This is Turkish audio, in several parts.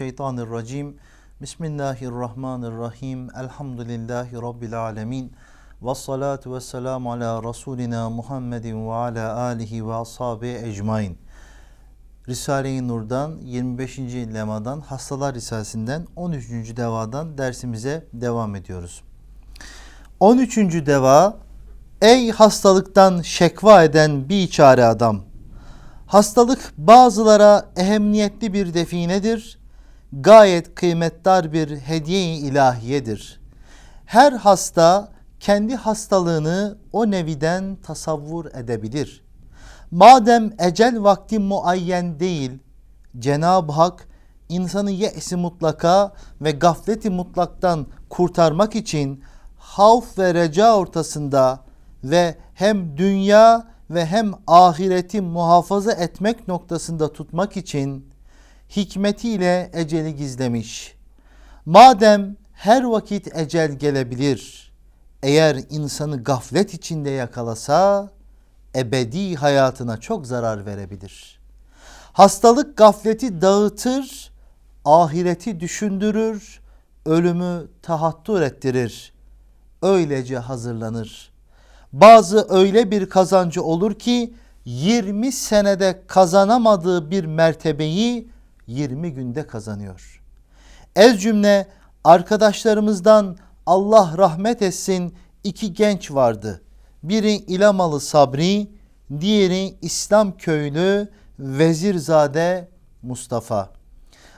mineşşeytanirracim. Bismillahirrahmanirrahim. Elhamdülillahi Rabbil alemin. Ve salatu ve selamu ala Resulina Muhammedin ve ala alihi ve ashabi ecmain. Risale-i Nur'dan 25. lemadan Hastalar Risalesinden 13. devadan dersimize devam ediyoruz. 13. deva Ey hastalıktan şekva eden biçare adam. Hastalık bazılara ehemmiyetli bir definedir. Gayet kıymetdar bir hediye-i ilahiyedir. Her hasta kendi hastalığını o neviden tasavvur edebilir. Madem ecel vakti muayyen değil, Cenab-ı Hak insanı ye'si mutlaka ve gafleti mutlaktan kurtarmak için havf ve reca ortasında ve hem dünya ve hem ahireti muhafaza etmek noktasında tutmak için hikmetiyle eceli gizlemiş. Madem her vakit ecel gelebilir, eğer insanı gaflet içinde yakalasa ebedi hayatına çok zarar verebilir. Hastalık gafleti dağıtır, ahireti düşündürür, ölümü tahattür ettirir. Öylece hazırlanır. Bazı öyle bir kazancı olur ki 20 senede kazanamadığı bir mertebeyi 20 günde kazanıyor. Ez cümle arkadaşlarımızdan Allah rahmet etsin iki genç vardı. Biri İlamalı Sabri, diğeri İslam köylü Vezirzade Mustafa.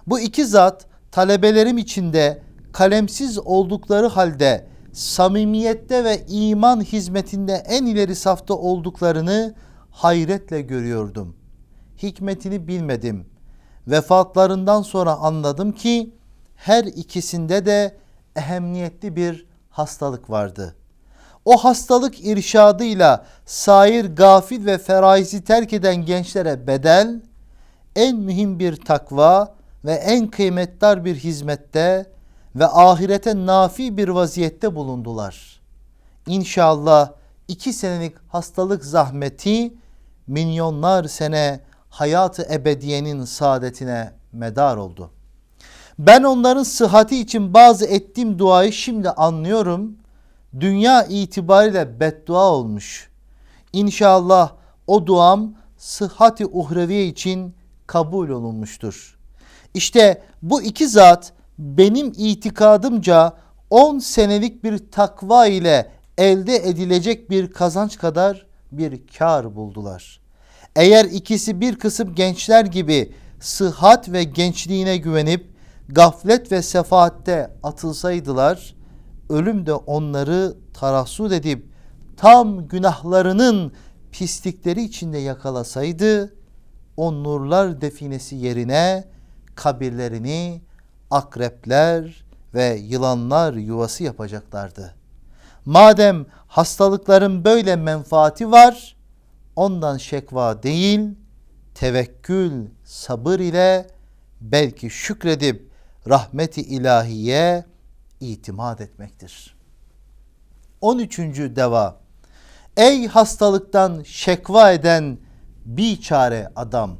Bu iki zat talebelerim içinde kalemsiz oldukları halde samimiyette ve iman hizmetinde en ileri safta olduklarını hayretle görüyordum. Hikmetini bilmedim. Vefatlarından sonra anladım ki her ikisinde de ehemmiyetli bir hastalık vardı. O hastalık irşadıyla sair gafil ve feraizi terk eden gençlere bedel, en mühim bir takva ve en kıymetdar bir hizmette ve ahirete nafi bir vaziyette bulundular. İnşallah iki senelik hastalık zahmeti milyonlar sene hayatı ebediyenin saadetine medar oldu. Ben onların sıhhati için bazı ettiğim duayı şimdi anlıyorum. Dünya itibariyle beddua olmuş. İnşallah o duam sıhhati uhreviye için kabul olunmuştur. İşte bu iki zat benim itikadımca 10 senelik bir takva ile elde edilecek bir kazanç kadar bir kar buldular. Eğer ikisi bir kısım gençler gibi sıhhat ve gençliğine güvenip gaflet ve sefaatte atılsaydılar, ölüm de onları tarassud edip tam günahlarının pislikleri içinde yakalasaydı, o nurlar definesi yerine kabirlerini akrepler ve yılanlar yuvası yapacaklardı. Madem hastalıkların böyle menfaati var, ondan şekva değil, tevekkül, sabır ile belki şükredip rahmeti ilahiye itimat etmektir. 13. deva Ey hastalıktan şekva eden biçare adam.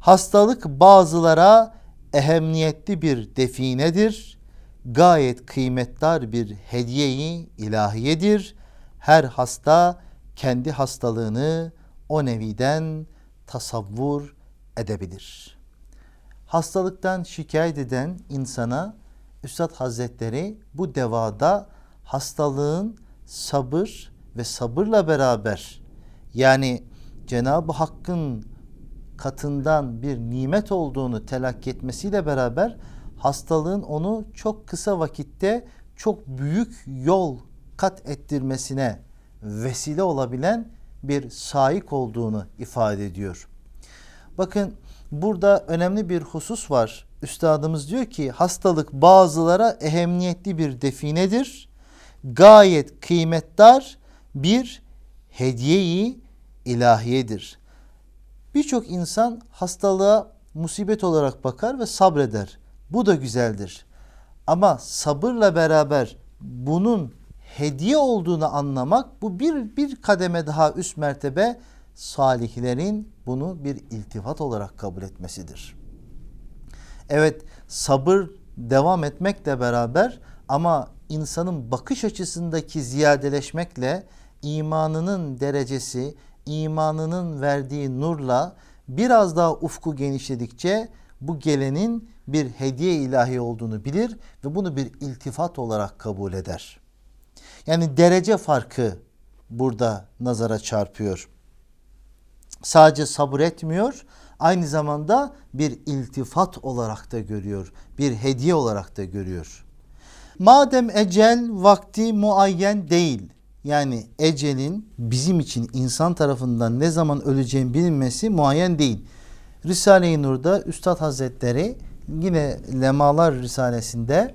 Hastalık bazılara ehemmiyetli bir definedir. Gayet kıymetdar bir hediyeyi ilahiyedir. Her hasta kendi hastalığını o neviden tasavvur edebilir. Hastalıktan şikayet eden insana Üstad Hazretleri bu devada hastalığın sabır ve sabırla beraber yani Cenab-ı Hakk'ın katından bir nimet olduğunu telakki etmesiyle beraber hastalığın onu çok kısa vakitte çok büyük yol kat ettirmesine vesile olabilen bir saik olduğunu ifade ediyor. Bakın burada önemli bir husus var. Üstadımız diyor ki hastalık bazılara ehemmiyetli bir definedir. Gayet kıymetdar bir hediyeyi ilahiyedir. Birçok insan hastalığa musibet olarak bakar ve sabreder. Bu da güzeldir. Ama sabırla beraber bunun hediye olduğunu anlamak bu bir bir kademe daha üst mertebe salihlerin bunu bir iltifat olarak kabul etmesidir. Evet sabır devam etmekle beraber ama insanın bakış açısındaki ziyadeleşmekle imanının derecesi, imanının verdiği nurla biraz daha ufku genişledikçe bu gelenin bir hediye ilahi olduğunu bilir ve bunu bir iltifat olarak kabul eder. Yani derece farkı burada nazara çarpıyor. Sadece sabır etmiyor, aynı zamanda bir iltifat olarak da görüyor, bir hediye olarak da görüyor. Madem ecel vakti muayyen değil, yani ecelin bizim için insan tarafından ne zaman öleceğin bilinmesi muayyen değil. Risale-i Nur'da Üstad Hazretleri yine Lemalar Risalesi'nde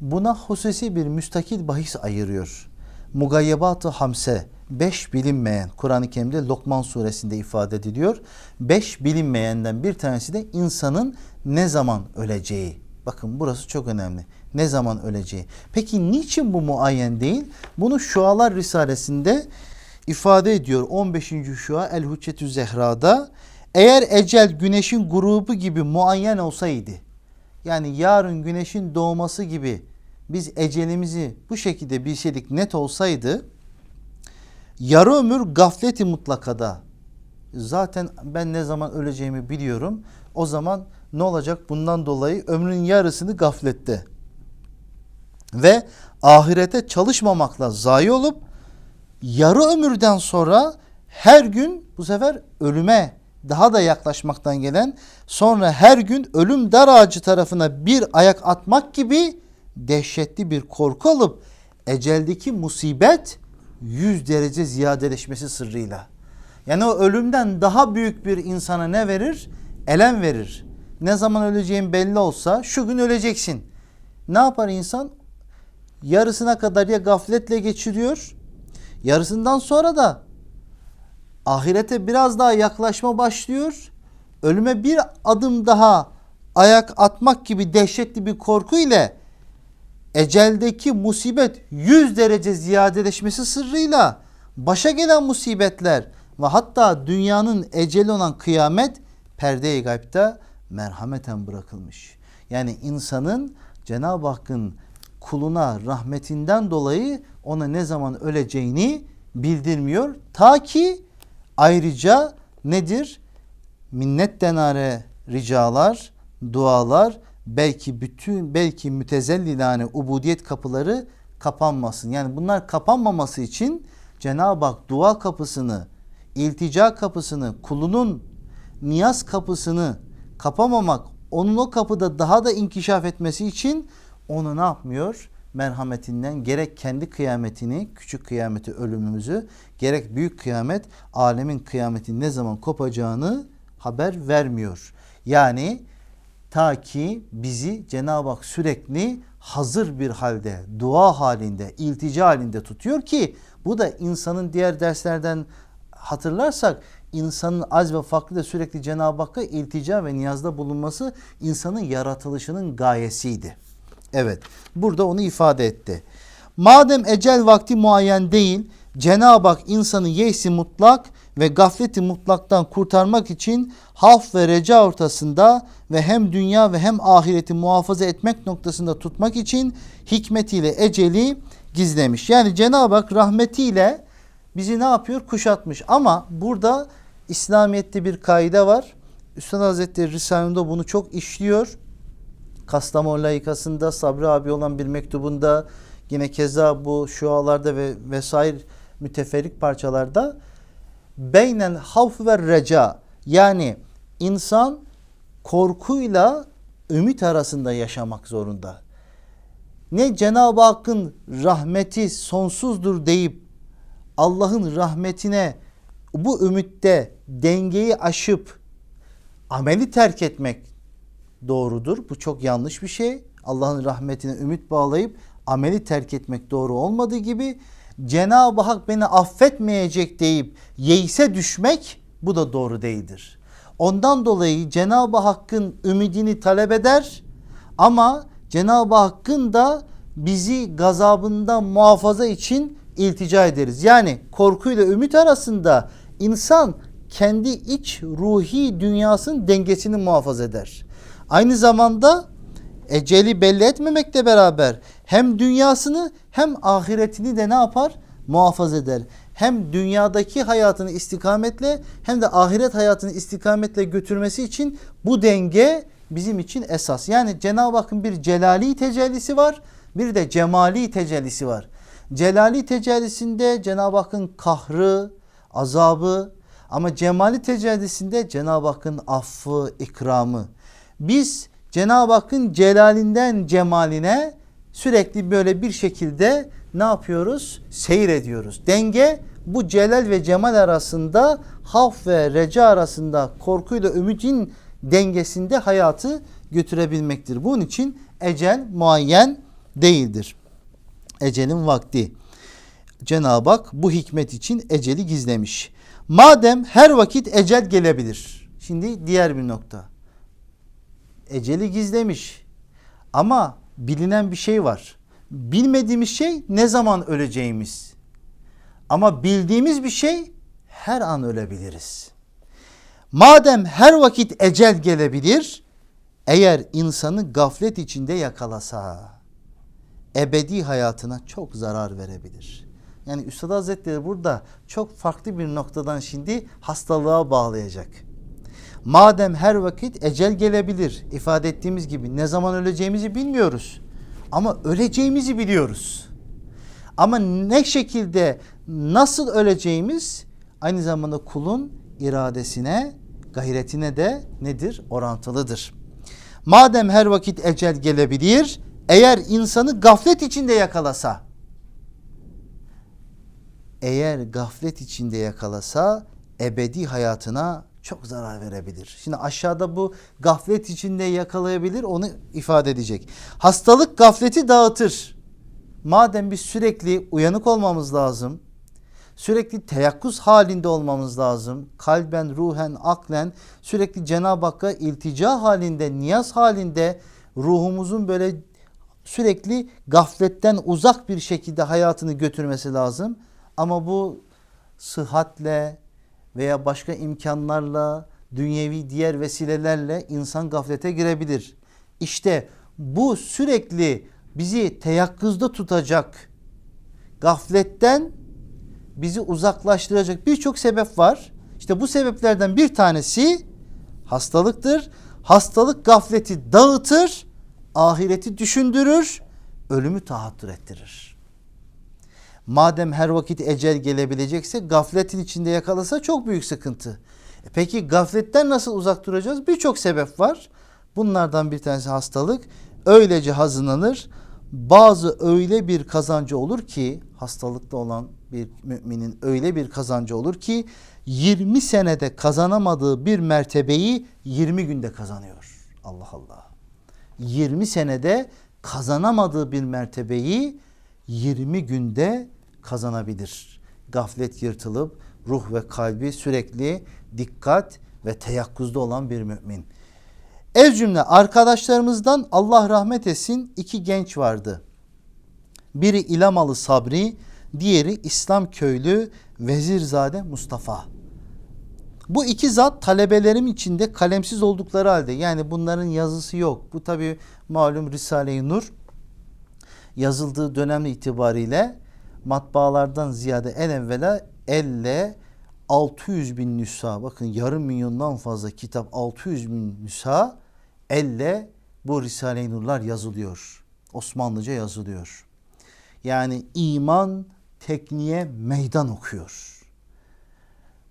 buna hususi bir müstakil bahis ayırıyor. Mugayyebat-ı Hamse, beş bilinmeyen, Kur'an-ı Kerim'de Lokman suresinde ifade ediliyor. Beş bilinmeyenden bir tanesi de insanın ne zaman öleceği. Bakın burası çok önemli. Ne zaman öleceği. Peki niçin bu muayyen değil? Bunu Şualar Risalesi'nde ifade ediyor. 15. Şua El Hüccetü Zehra'da eğer ecel güneşin grubu gibi muayyen olsaydı yani yarın güneşin doğması gibi biz ecelimizi bu şekilde bilseydik net olsaydı yarı ömür gafleti mutlakada zaten ben ne zaman öleceğimi biliyorum. O zaman ne olacak? Bundan dolayı ömrün yarısını gaflette. Ve ahirete çalışmamakla zayi olup yarı ömürden sonra her gün bu sefer ölüme daha da yaklaşmaktan gelen sonra her gün ölüm dar ağacı tarafına bir ayak atmak gibi dehşetli bir korku alıp eceldeki musibet yüz derece ziyadeleşmesi sırrıyla. Yani o ölümden daha büyük bir insana ne verir? Elem verir. Ne zaman öleceğin belli olsa şu gün öleceksin. Ne yapar insan? Yarısına kadar ya gafletle geçiriyor. Yarısından sonra da ahirete biraz daha yaklaşma başlıyor. Ölüme bir adım daha ayak atmak gibi dehşetli bir korku ile eceldeki musibet yüz derece ziyadeleşmesi sırrıyla başa gelen musibetler ve hatta dünyanın eceli olan kıyamet perde-i gaybta merhameten bırakılmış. Yani insanın Cenab-ı Hakk'ın kuluna rahmetinden dolayı ona ne zaman öleceğini bildirmiyor. Ta ki ayrıca nedir? Minnet denare ricalar, dualar, belki bütün belki mütezellilane ubudiyet kapıları kapanmasın. Yani bunlar kapanmaması için Cenab-ı Hak dua kapısını, iltica kapısını, kulunun niyaz kapısını kapamamak, onun o kapıda daha da inkişaf etmesi için onu ne yapmıyor? Merhametinden gerek kendi kıyametini, küçük kıyameti ölümümüzü, gerek büyük kıyamet, alemin kıyametin ne zaman kopacağını haber vermiyor. Yani ta ki bizi Cenab-ı Hak sürekli hazır bir halde, dua halinde, iltica halinde tutuyor ki bu da insanın diğer derslerden hatırlarsak insanın az ve farklı da sürekli Cenab-ı Hakk'a iltica ve niyazda bulunması insanın yaratılışının gayesiydi. Evet burada onu ifade etti. Madem ecel vakti muayyen değil Cenab-ı Hak insanı yeysi mutlak ve gafleti mutlaktan kurtarmak için haf ve reca ortasında ve hem dünya ve hem ahireti muhafaza etmek noktasında tutmak için hikmetiyle eceli gizlemiş. Yani Cenab-ı Hak rahmetiyle bizi ne yapıyor? Kuşatmış. Ama burada İslamiyet'te bir kaide var. Üstad Hazretleri Risale'nde bunu çok işliyor. Kastamonu layıkasında Sabri abi olan bir mektubunda yine keza bu şualarda ve vesaire müteferrik parçalarda beynel havf ve reca yani insan korkuyla ümit arasında yaşamak zorunda. Ne Cenab-ı Hakk'ın rahmeti sonsuzdur deyip Allah'ın rahmetine bu ümitte dengeyi aşıp ameli terk etmek doğrudur. Bu çok yanlış bir şey. Allah'ın rahmetine ümit bağlayıp ameli terk etmek doğru olmadığı gibi Cenab-ı Hak beni affetmeyecek deyip yeise düşmek bu da doğru değildir. Ondan dolayı Cenab-ı Hakk'ın ümidini talep eder ama Cenab-ı Hakk'ın da bizi gazabından muhafaza için iltica ederiz. Yani korkuyla ümit arasında insan kendi iç ruhi dünyasının dengesini muhafaza eder. Aynı zamanda eceli belli etmemekle beraber hem dünyasını hem ahiretini de ne yapar? Muhafaza eder. Hem dünyadaki hayatını istikametle hem de ahiret hayatını istikametle götürmesi için bu denge bizim için esas. Yani Cenab-ı Hakk'ın bir celali tecellisi var, bir de cemali tecellisi var. Celali tecellisinde Cenab-ı Hakk'ın kahrı, azabı ama cemali tecellisinde Cenab-ı Hakk'ın affı, ikramı. Biz Cenab-ı Hakk'ın celalinden cemaline sürekli böyle bir şekilde ne yapıyoruz? Seyir ediyoruz. Denge bu celal ve cemal arasında haf ve reca arasında korkuyla ümitin dengesinde hayatı götürebilmektir. Bunun için ecel muayyen değildir. Ecelin vakti. Cenab-ı Hak bu hikmet için eceli gizlemiş. Madem her vakit ecel gelebilir. Şimdi diğer bir nokta. Eceli gizlemiş. Ama bilinen bir şey var. Bilmediğimiz şey ne zaman öleceğimiz. Ama bildiğimiz bir şey her an ölebiliriz. Madem her vakit ecel gelebilir, eğer insanı gaflet içinde yakalasa ebedi hayatına çok zarar verebilir. Yani Üstad Hazretleri burada çok farklı bir noktadan şimdi hastalığa bağlayacak. Madem her vakit ecel gelebilir ifade ettiğimiz gibi ne zaman öleceğimizi bilmiyoruz. Ama öleceğimizi biliyoruz. Ama ne şekilde nasıl öleceğimiz aynı zamanda kulun iradesine, gayretine de nedir? Orantılıdır. Madem her vakit ecel gelebilir, eğer insanı gaflet içinde yakalasa, eğer gaflet içinde yakalasa ebedi hayatına çok zarar verebilir. Şimdi aşağıda bu gaflet içinde yakalayabilir onu ifade edecek. Hastalık gafleti dağıtır. Madem biz sürekli uyanık olmamız lazım. Sürekli teyakkuz halinde olmamız lazım. Kalben, ruhen, aklen sürekli Cenab-ı Hakk'a iltica halinde, niyaz halinde ruhumuzun böyle sürekli gafletten uzak bir şekilde hayatını götürmesi lazım. Ama bu sıhhatle veya başka imkanlarla, dünyevi diğer vesilelerle insan gaflete girebilir. İşte bu sürekli bizi teyakkuzda tutacak, gafletten bizi uzaklaştıracak birçok sebep var. İşte bu sebeplerden bir tanesi hastalıktır. Hastalık gafleti dağıtır, ahireti düşündürür, ölümü tahattür ettirir. Madem her vakit ecel gelebilecekse gafletin içinde yakalasa çok büyük sıkıntı. E peki gafletten nasıl uzak duracağız? Birçok sebep var. Bunlardan bir tanesi hastalık. Öylece hazırlanır. Bazı öyle bir kazancı olur ki hastalıkta olan bir müminin öyle bir kazancı olur ki 20 senede kazanamadığı bir mertebeyi 20 günde kazanıyor. Allah Allah. 20 senede kazanamadığı bir mertebeyi 20 günde kazanabilir. Gaflet yırtılıp ruh ve kalbi sürekli dikkat ve teyakkuzda olan bir mümin. Ez cümle arkadaşlarımızdan Allah rahmet etsin iki genç vardı. Biri İlamalı Sabri, diğeri İslam köylü Vezirzade Mustafa. Bu iki zat talebelerim içinde kalemsiz oldukları halde yani bunların yazısı yok. Bu tabi malum Risale-i Nur yazıldığı dönem itibariyle matbaalardan ziyade en evvela elle 600 bin nüsha bakın yarım milyondan fazla kitap 600 bin nüsha elle bu Risale-i Nurlar yazılıyor. Osmanlıca yazılıyor. Yani iman tekniğe meydan okuyor.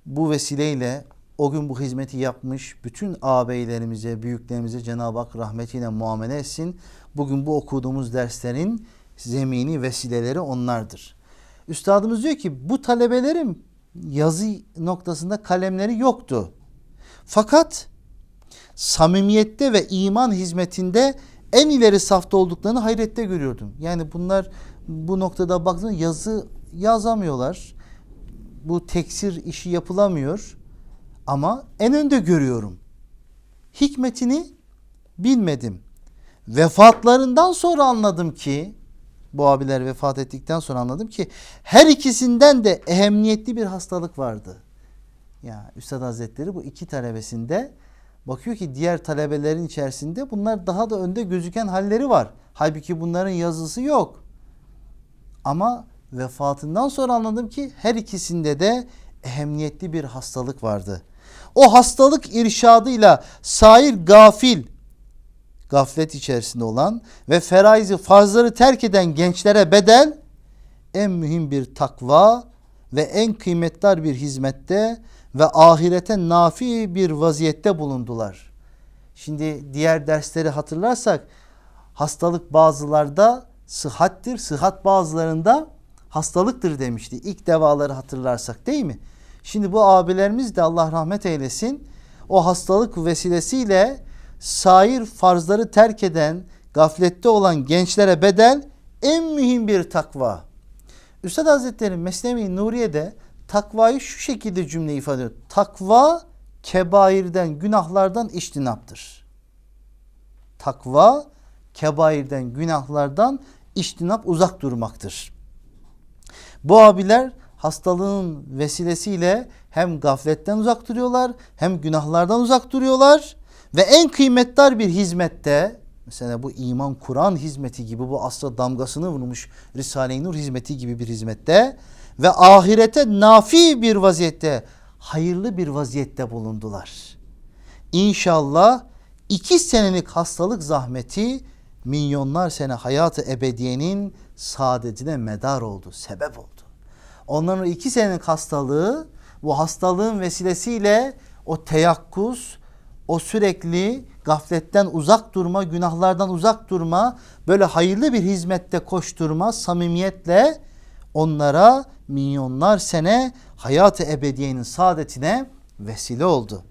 Bu vesileyle o gün bu hizmeti yapmış bütün ağabeylerimize, büyüklerimize Cenab-ı Hak rahmetiyle muamele etsin. Bugün bu okuduğumuz derslerin zemini vesileleri onlardır. Üstadımız diyor ki bu talebelerim yazı noktasında kalemleri yoktu. Fakat samimiyette ve iman hizmetinde en ileri safta olduklarını hayrette görüyordum. Yani bunlar bu noktada baktığında yazı yazamıyorlar. Bu teksir işi yapılamıyor. Ama en önde görüyorum. Hikmetini bilmedim. Vefatlarından sonra anladım ki bu abiler vefat ettikten sonra anladım ki her ikisinden de ehemmiyetli bir hastalık vardı. Ya Üstad Hazretleri bu iki talebesinde Bakıyor ki diğer talebelerin içerisinde bunlar daha da önde gözüken halleri var. Halbuki bunların yazısı yok. Ama vefatından sonra anladım ki her ikisinde de ehemmiyetli bir hastalık vardı. O hastalık irşadıyla sair gafil, gaflet içerisinde olan ve feraizi farzları terk eden gençlere bedel en mühim bir takva ve en kıymetli bir hizmette ve ahirete nafi bir vaziyette bulundular. Şimdi diğer dersleri hatırlarsak hastalık bazılarda sıhhattir, sıhhat bazılarında hastalıktır demişti. İlk devaları hatırlarsak değil mi? Şimdi bu abilerimiz de Allah rahmet eylesin o hastalık vesilesiyle sair farzları terk eden, gaflette olan gençlere bedel en mühim bir takva. Üstad Hazretleri Mesnevi Nuriye'de takvayı şu şekilde cümle ifade ediyor. Takva kebairden, günahlardan iştinaptır. Takva kebairden, günahlardan iştinap uzak durmaktır. Bu abiler hastalığın vesilesiyle hem gafletten uzak duruyorlar hem günahlardan uzak duruyorlar ve en kıymetli bir hizmette mesela bu iman Kur'an hizmeti gibi bu asla damgasını vurmuş Risale-i Nur hizmeti gibi bir hizmette ve ahirete nafi bir vaziyette hayırlı bir vaziyette bulundular. İnşallah iki senelik hastalık zahmeti milyonlar sene hayatı ebediyenin saadetine medar oldu, sebep oldu. Onların iki senelik hastalığı bu hastalığın vesilesiyle o teyakkuz, o sürekli gafletten uzak durma, günahlardan uzak durma, böyle hayırlı bir hizmette koşturma, samimiyetle onlara milyonlar sene hayat-ı ebediyenin saadetine vesile oldu.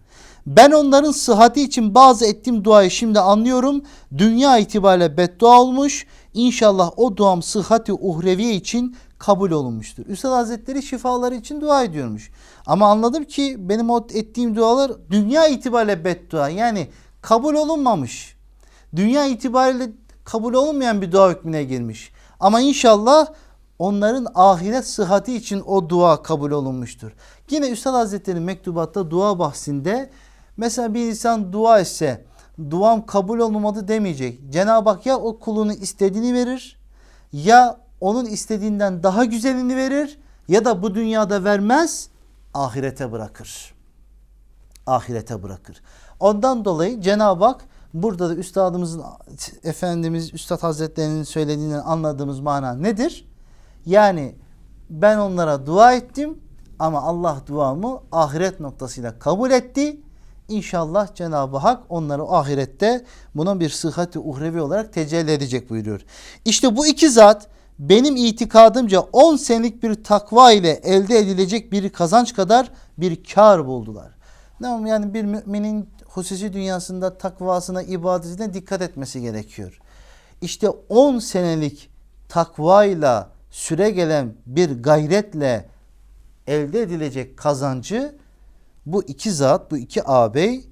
Ben onların sıhhati için bazı ettiğim duayı şimdi anlıyorum. Dünya itibariyle beddua olmuş. İnşallah o duam sıhhati uhreviye için kabul olunmuştur. Üstad Hazretleri şifaları için dua ediyormuş. Ama anladım ki benim o ettiğim dualar dünya itibariyle beddua. Yani kabul olunmamış. Dünya itibariyle kabul olunmayan bir dua hükmüne girmiş. Ama inşallah onların ahiret sıhhati için o dua kabul olunmuştur. Yine Üstad Hazretleri'nin mektubatta dua bahsinde mesela bir insan dua etse duam kabul olmadı demeyecek. Cenab-ı Hak ya o kulunu istediğini verir ya onun istediğinden daha güzelini verir ya da bu dünyada vermez ahirete bırakır. Ahirete bırakır. Ondan dolayı Cenab-ı Hak burada da üstadımızın Efendimiz Üstad Hazretleri'nin söylediğinden anladığımız mana nedir? Yani ben onlara dua ettim ama Allah duamı ahiret noktasıyla kabul etti. İnşallah Cenab-ı Hak onları ahirette buna bir sıhhati uhrevi olarak tecelli edecek buyuruyor. İşte bu iki zat benim itikadımca 10 senelik bir takva ile elde edilecek bir kazanç kadar bir kar buldular. Yani bir müminin hususi dünyasında takvasına, ibadetine dikkat etmesi gerekiyor. İşte 10 senelik takvayla süre gelen bir gayretle elde edilecek kazancı bu iki zat, bu iki ağabey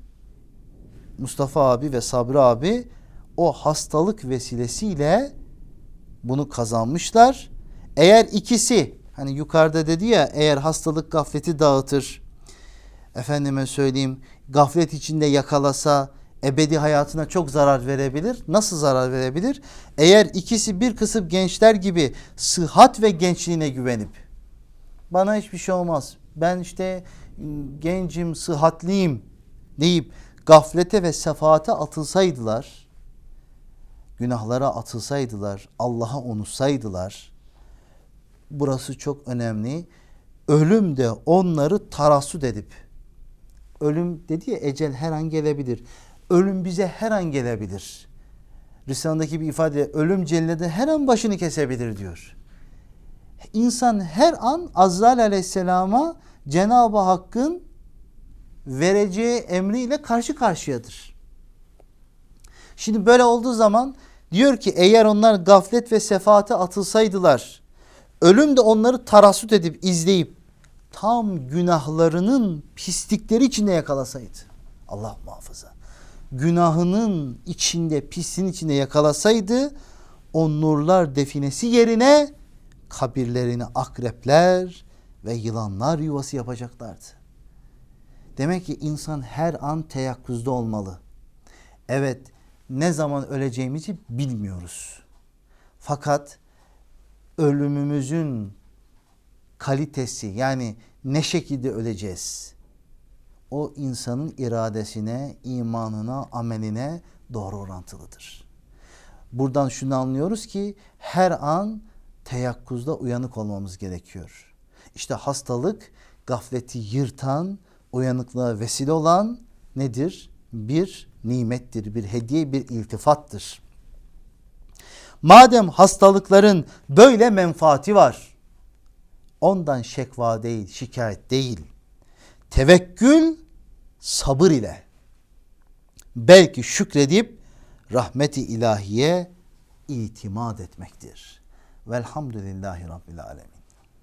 Mustafa abi ve Sabri abi o hastalık vesilesiyle bunu kazanmışlar. Eğer ikisi hani yukarıda dedi ya eğer hastalık gafleti dağıtır efendime söyleyeyim gaflet içinde yakalasa ebedi hayatına çok zarar verebilir. Nasıl zarar verebilir? Eğer ikisi bir kısım gençler gibi sıhhat ve gençliğine güvenip bana hiçbir şey olmaz. Ben işte ıı, gencim, sıhhatliyim deyip gaflete ve sefaate atılsaydılar, günahlara atılsaydılar, Allah'a unutsaydılar, burası çok önemli. Ölüm de onları tarassut edip ölüm dedi ya ecel her an gelebilir. Ölüm bize her an gelebilir. Risale'deki bir ifade ölüm cennete her an başını kesebilir diyor. İnsan her an Azrail aleyhisselama Cenab-ı Hakk'ın vereceği emriyle karşı karşıyadır. Şimdi böyle olduğu zaman diyor ki eğer onlar gaflet ve sefaate atılsaydılar ölüm de onları tarassut edip izleyip tam günahlarının pislikleri içinde yakalasaydı. Allah muhafaza. Günahının içinde, pisin içinde yakalasaydı o nurlar definesi yerine kabirlerini akrepler ve yılanlar yuvası yapacaklardı. Demek ki insan her an teyakkuzda olmalı. Evet, ne zaman öleceğimizi bilmiyoruz. Fakat ölümümüzün kalitesi yani ne şekilde öleceğiz? O insanın iradesine, imanına, ameline doğru orantılıdır. Buradan şunu anlıyoruz ki her an teyakkuzda uyanık olmamız gerekiyor. İşte hastalık gafleti yırtan, uyanıklığa vesile olan nedir? Bir nimettir, bir hediye, bir iltifattır. Madem hastalıkların böyle menfaati var, ondan şekva değil, şikayet değil. Tevekkül sabır ile belki şükredip rahmeti ilahiye itimat etmektir. Velhamdülillahi Rabbil Alemin.